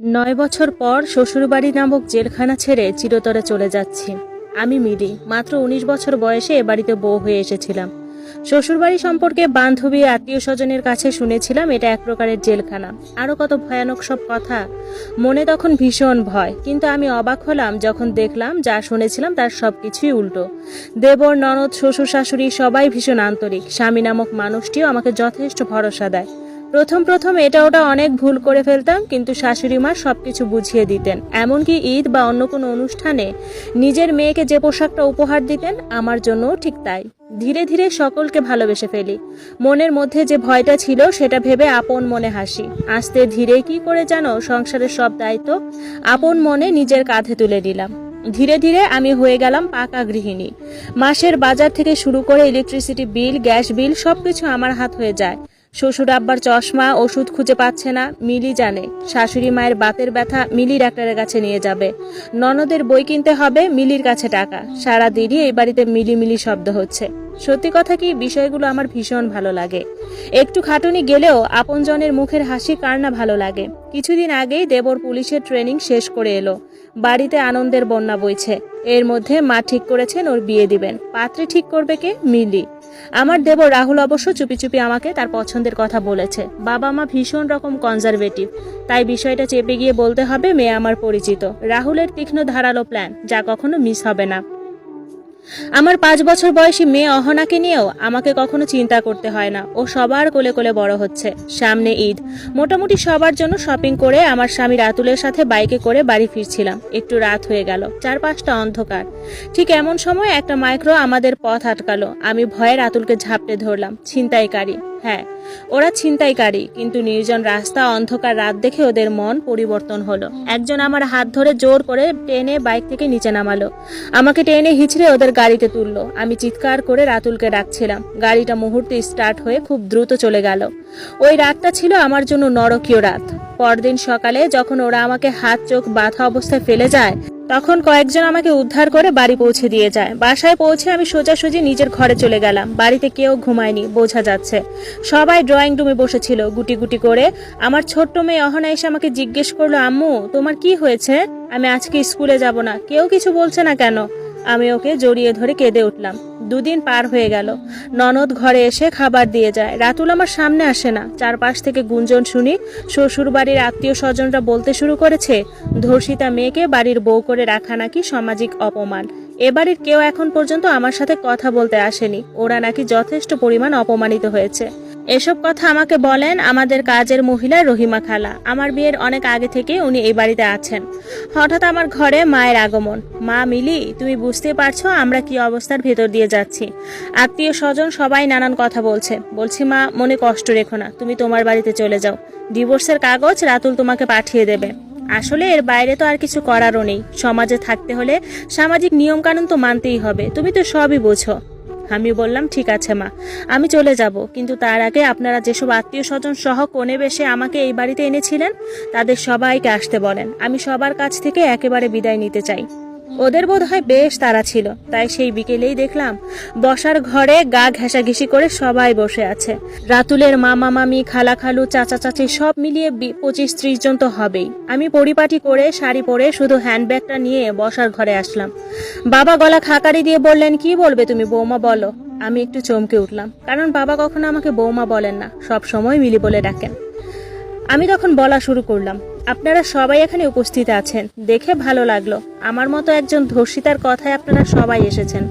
নয় বছর পর শ্বশুরবাড়ি নামক জেলখানা ছেড়ে চিরতরে চলে যাচ্ছি। আমি মিলি মাত্র উনিশ বছর বয়সে এ বাড়িতে বউ হয়ে এসেছিলাম। শ্বশুরবাড়ি সম্পর্কে বান্ধবী আত্মীয় স্বজনের কাছে শুনেছিলাম এটা এক প্রকারের জেলখানা। আরও কত ভয়ানক সব কথা, মনে তখন ভীষণ ভয়, কিন্তু আমি অবাক হলাম যখন দেখলাম, যা শুনেছিলাম তার সব কিছুই উল্টো। দেবর, ননদ, শ্বশুর শাশুড়ি সবাই ভীষণ আন্তরিক, স্বামী নামক মানুষটিও আমাকে যথেষ্ট ভরসা দেয়। প্রথম প্রথম এটা ওটা অনেক ভুল করে ফেলতাম, কিন্তু শাশুড়ি মা সবকিছু বুঝিয়ে দিতেন। এমনকি ঈদ বা অন্য কোনো অনুষ্ঠানে নিজের মেয়েকে যে পোশাকটা উপহার দিতেন, আমার জন্যও ঠিক তাই। ধীরে ধীরে সকলকে ভালোবেসে ফেলি। মনের মধ্যে যে ভয়টা ছিল, সেটা ভেবে আপন মনে হাসি। আস্তে ধীরে কি করে জানো, সংসারের সব দায়িত্ব আপন মনে নিজের কাঁধে তুলে নিলাম। ধীরে ধীরে আমি হয়ে গেলাম পাকা গৃহিণী। মাসের বাজার থেকে শুরু করে ইলেকট্রিসিটি বিল গ্যাস বিল সবকিছু আমার হাত হয়ে যায়। শ্বশুর আব্বার চশমা ওষুধ খুঁজে পাচ্ছে না, মিলি জানে। শাশুড়ি মায়ের বাতের ব্যথা মিলি ডাক্তারের কাছে নিয়ে যাবে। ননদের বই কিনতে হবে, মিলির কাছে টাকা। সারা দিনই এই বাড়িতে মিলি মিলি শব্দ হচ্ছে। সত্যি কথা কি, বিষয়গুলো আমার ভীষণ ভালো লাগে। একটু খাটুনি গেলেও আপনজনের মুখের হাসি কার না ভালো লাগে। কিছুদিন আগেই দেবর পুলিশের ট্রেনিং শেষ করে এলো। বাড়িতে আনন্দের বন্যা বইছে। এর মধ্যে মা ঠিক করেছেন ওর বিয়ে দিবেন। পাত্রে ঠিক করবে কে? মিলি। আমার দেবর রাহুল অবশ্য চুপি চুপি আমাকে তার পছন্দের কথা বলেছে। বাবা মা ভীষণ রকম কনজারভেটিভ তাই বিষয়টা চেপে গিয়ে বলতে হবে, মেয়ে আমার পরিচিত। রাহুলের তীক্ষ্ণ ধারালো প্ল্যান যা কখনো মিস হবে না। আমার পাঁচ বছর বয়সী মেয়ে অহনাকে নিয়েও আমাকে কখনো চিন্তা করতে হয় না। ও সবার কোলে কোলে বড় হচ্ছে। সামনে ঈদ। মোটামুটি সবার জন্য শপিং করে আমার স্বামী রাতুলের সাথে বাইকে করে বাড়ি ফিরছিলাম। একটু রাত হয়ে গেল। চার পাঁচটা অন্ধকার। ঠিক এমন সময় একটা মাইক্রো আমাদের পথ আটকালো। আমি ভয়ে রাতুলকে ঝাপটে ধরলাম। ছিনতাইকারী। হ্যাঁ ওরা ছিনতাইকারী, কিন্তু নির্জন রাস্তা, অন্ধকার রাত দেখে ওদের মন পরিবর্তন হলো। একজন আমার হাত ধরে জোর করে টেনে বাইক থেকে নিচে নামালো। আমাকে টেনে হিচড়ে ওদের গাড়িতে তুললো। আমি চিৎকার করে রাতুলকে ডাকছিলাম। গাড়িটা মুহূর্তে স্টার্ট হয়ে খুব দ্রুত চলে গেল। ওই রাতটা ছিল আমার জন্য নরকীয় রাত। পরদিন সকালে যখন ওরা আমাকে হাত, চোখ, বাঁধা অবস্থায় ফেলে যায় তখন কয়েকজন আমাকে উদ্ধার করে বাড়ি পৌঁছে দিয়ে যায়। বাসায় পৌঁছে আমি সোজাসুজি নিজের ঘরে চলে গেলাম। বাড়িতে কেউ ঘুমায়নি, বোঝা যাচ্ছে। সবাই ড্রয়িং রুমে বসেছিল, গুটি গুটি করে। আমার ছোট্ট মেয়ে অহনা এসে আমাকে জিজ্ঞেস করল, আম্মু, তোমার কি হয়েছে? আমি আজকে স্কুলে যাব না। কেউ কিছু বলছে না কেন? আমি ওকে জড়িয়ে ধরে কেঁদে উঠলাম। দুদিন পার হয়ে গেল। ননদ ঘরে এসে খাবার দিয়ে যায়। রাতুল আমার সামনে আসে না। চারপাশ থেকে গুঞ্জন শুনি। শ্বশুর বাড়ির আত্মীয় স্বজনরা বলতে শুরু করেছে, ধর্ষিতা মেয়েকে বাড়ির বউ করে রাখা নাকি সামাজিক অপমান। এবারের কেউ এখন পর্যন্ত আমার সাথে কথা বলতে আসেনি। ওরা নাকি যথেষ্ট পরিমাণ অপমানিত হয়েছে। এসব কথা আমাকে বলেন আমাদের কাজের মহিলা রহিমা খালা। আমার বিয়ের অনেক আগে থেকে উনি এই বাড়িতে আছেন। হঠাৎ আমার ঘরে মায়ের আগমন। মা, মিলি, তুমি বুঝতে পারছ আমরা কি অবস্থার ভেতর দিয়ে যাচ্ছি। আত্মীয় স্বজন সবাই নানান কথা বলছে। বলছি, মা, মনে কষ্ট রেখো না। তুমি তোমার বাড়িতে চলে যাও। ডিভোর্সের কাগজ রাতুল তোমাকে পাঠিয়ে দেবে। আসলে এর বাইরে তো আর কিছু করারও নেই। সমাজে থাকতে হলে সামাজিক নিয়মকানুন তো মানতেই হবে। তুমি তো সবই বোঝো। আমি বললাম, ঠিক আছে মা, আমি চলে যাব। কিন্তু তার আগে আপনারা যেসব আত্মীয় স্বজন সহ কোণে বেশে আমাকে এই বাড়িতে এনেছিলেন, তাদের সবাইকে আসতে বলেন। আমি সবার কাছ থেকে একেবারে বিদায় নিতে চাই। ওদের বোধ হয় বেশ তারা ছিল। তাই সেই বিকেলেই দেখলাম বসার ঘরে গা ঘেঁষাঘেঁষি করে সবাই বসে আছে। রাতুলের মামা, মামি, খালা, খালু, চাচা, চাচি সব মিলিয়ে পঁচিশ ত্রিশ জন তো হবেই। আমি পরিপাটি করে শাড়ি পরে শুধু হ্যান্ডব্যাগটা নিয়ে বসার ঘরে আসলাম। বাবা গলা খাকারি দিয়ে বললেন, কি বলবে তুমি বৌমা, বলো। আমি একটু চমকে উঠলাম, কারণ বাবা কখনো আমাকে বৌমা বলেন না, সব সময় মিলি বলে ডাকেন। আমি তখন বলা শুরু করলাম, আপনারা সবাই এখানে উপস্থিত আছেন, দেখে ভালো লাগল। আমার মতো একজন ধর্ষিতার কথায় আপনারা সবাই এসেছেন।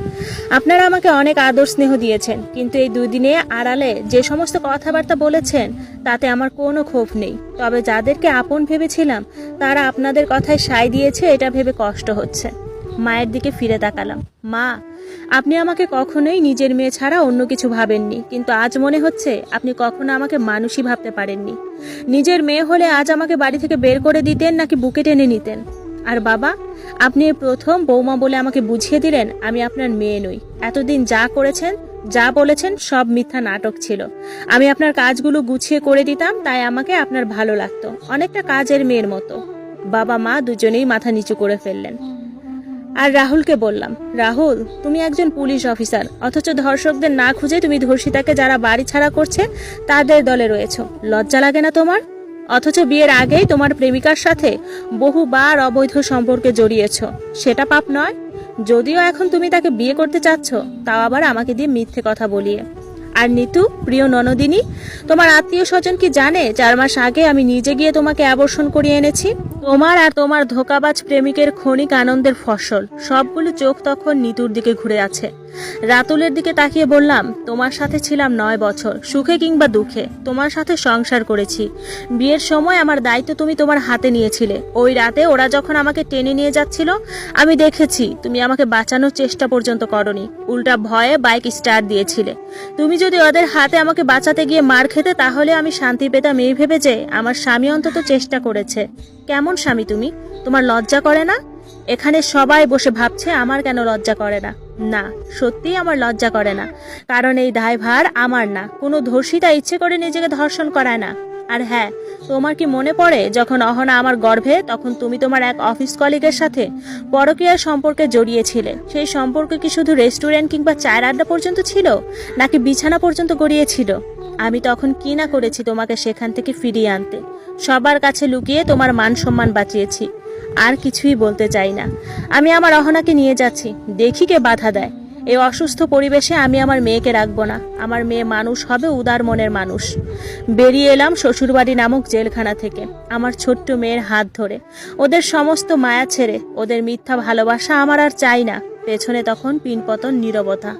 আপনারা আমাকে অনেক আদর স্নেহ দিয়েছেন, কিন্তু এই দুদিনে আড়ালে যে সমস্ত কথাবার্তা বলেছেন, তাতে আমার কোনো ক্ষোভ নেই। তবে যাদেরকে আপন ভেবেছিলাম, তারা আপনাদের কথায় সায় দিয়েছে, এটা ভেবে কষ্ট হচ্ছে। মায়ের দিকে ফিরে তাকালাম। মা, আপনি আমাকে কখনোই নিজের মেয়ে ছাড়া অন্য কিছু ভাবেননি। কিন্তু আজ মনে হচ্ছে আপনি কখনো আমাকে মানুষই ভাবতে পারেননি। নিজের মেয়ে হলে আজ আমাকে বাড়ি থেকে বের করে দিতেন নাকি বুকে টেনে নিতেন? আর বাবা, আপনি প্রথম বৌমা বলে আমাকে বুঝিয়ে দিলেন আমি আপনার মেয়ে নই। এতদিন যা করেছেন, যা বলেছেন সব মিথ্যা নাটক ছিল। আমি আপনার কাজগুলো গুছিয়ে করে দিতাম, তাই আমাকে আপনার ভালো লাগতো। অনেকটা কাজের মেয়ের মতো। বাবা মা দুজনেই মাথা নিচু করে ফেললেন। আর রাহুলকে বললাম, রাহুল, তুমি একজন পুলিশ অফিসার, অথচ ধর্ষকদের না খুঁজে তুমি ধর্ষিতাকে যারা বাড়ি ছাড়া করছে, তাদের দলে রয়েছ। লজ্জা লাগে না তোমার? অথচ বিয়ের আগেই তোমার প্রেমিকার সাথে বহুবার অবৈধ সম্পর্কে জড়িয়েছ। সেটা পাপ নয়। যদিও এখন তুমি তাকে বিয়ে করতে চাচ্ছ, তাও আবার আমাকে দিয়ে মিথ্যে কথা বলিয়ে। আর নিতু, প্রিয় ননদিনী, তোমার আত্মীয় স্বজন কি জানে চার মাস আগে আমি নিজে গিয়ে তোমাকে আবর্ষণ করিয়ে এনেছি? তোমার আর তোমার ধোকাবাজ প্রেমিকের ক্ষণিক আনন্দের ফসল, সবগুলো চোখ তখন নিতুর দিকে ঘুরে আছে। রাতুলের দিকে তাকিয়ে বললাম, তোমার সাথে ছিলাম নয় বছর, সুখে কিংবা দুঃখে। তোমার সাথে সংসার করেছি। বিয়ের সময় আমার দায়িত্ব তুমি তোমার হাতে নিয়েছিলে। ওই রাতে ওরা যখন আমাকে টেনে নিয়ে যাচ্ছিল, আমি দেখেছি তুমি আমাকে বাঁচানোর চেষ্টা পর্যন্ত করনি। উল্টা ভয়ে বাইক স্টার্ট দিয়েছিলে। তুমি যদি ওদের হাতে আমাকে বাঁচাতে গিয়ে মার খেতে, তাহলে আমি শান্তি পেতাম এই ভেবে যে আমার স্বামী অন্তত চেষ্টা করেছে। কেমন স্বামী তুমি? তোমার লজ্জা করে না? এখানে সবাই বসে ভাবছে, আমার কেন লজ্জা করে না? না, সত্যিই আমার লজ্জা করে না। কারণ এই দায়ভার আমার না। কোনো ধর্ষিতা ইচ্ছে করে নিজেকে ধর্ষণ করায় না। আর হ্যাঁ তোমার কি মনে পড়ে, যখন অহনা আমার গর্ভে, তখন তুমি তোমার এক অফিস কলিগের সাথে পরকীয়ার সম্পর্কে জড়িয়েছিলে? সেই সম্পর্ক কি শুধু রেস্টুরেন্ট কিংবা চায়ের আড্ডা পর্যন্ত ছিল, নাকি বিছানা পর্যন্ত গড়িয়েছিল? আমি তখন কি না করেছি তোমাকে সেখান থেকে ফিরিয়ে আনতে? সবার কাছে লুকিয়ে তোমার মান সম্মান বাঁচিয়েছি। আর কিছুই বলতে চাই না। আমি আমার অহনাকে নিয়ে যাচ্ছি। দেখি কে বাধা দেয়। এই অসুস্থ পরিবেশে আমি আমার মেয়েকে রাখব না। আমার মেয়ে মানুষ হবে, উদার মনের মানুষ। বেরিয়ে এলাম শ্বশুরবাড়ি নামক জেলখানা থেকে। আমার ছোট্ট মেয়ের হাত ধরে। ওদের সমস্ত মায়া ছেড়ে, ওদের মিথ্যা ভালোবাসা আমার আর চাই না। পেছনে তখন পিনপতন নীরবতা।